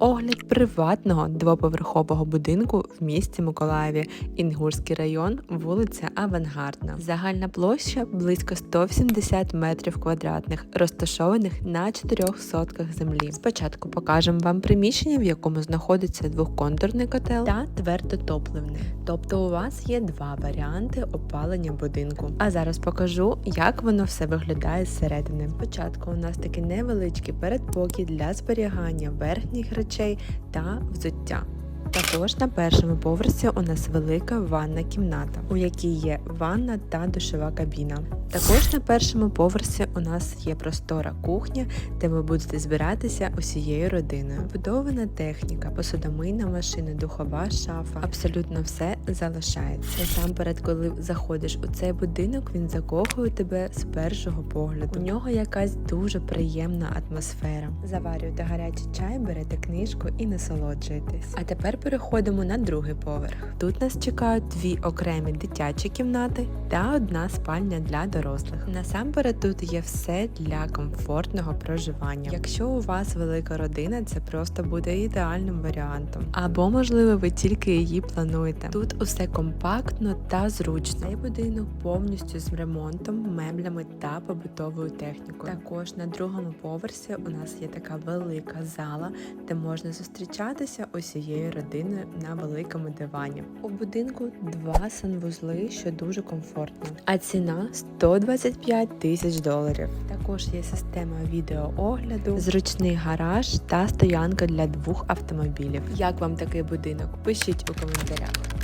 Огляд приватного двоповерхового будинку в місті Миколаєві, Інгурський район, вулиця Авангардна. Загальна площа близько 170 метрів квадратних, розташованих на 4 сотках землі. Спочатку покажемо вам приміщення, в якому знаходиться двохконтурний котел та твердотопливний. Тобто у вас є два варіанти опалення будинку. А зараз покажу, як воно все виглядає зсередини. Спочатку у нас такий невеличкий передпокій для зберігання верхніх речей та взуття. Також на першому поверсі у нас велика ванна кімната, у якій є ванна та душова кабіна. Також на першому поверсі у нас є простора кухня, де ви будете збиратися усією родиною. Вбудована техніка, посудомийна машина, духова шафа. Абсолютно все залишається. Насамперед, коли заходиш у цей будинок, він закохує тебе з першого погляду. У нього якась дуже приємна атмосфера. Заварюєте гарячий чай, берете книжку і насолоджуєтесь. А тепер переходимо на другий поверх. Тут нас чекають дві окремі дитячі кімнати та одна спальня для дорослих. Насамперед тут є все для комфортного проживання. Якщо у вас велика родина, це просто буде ідеальним варіантом. Або, можливо, ви тільки її плануєте. Тут усе компактно та зручно. Цей будинок повністю з ремонтом, меблями та побутовою технікою. Також на другому поверсі у нас є така велика зала, де можна зустрічатися усією родиною на великому дивані. У будинку два санвузли, що дуже комфортно. А ціна 125 тисяч доларів. Також є система відеоогляду, зручний гараж та стоянка для двох автомобілів. Як вам такий будинок? Пишіть у коментарях.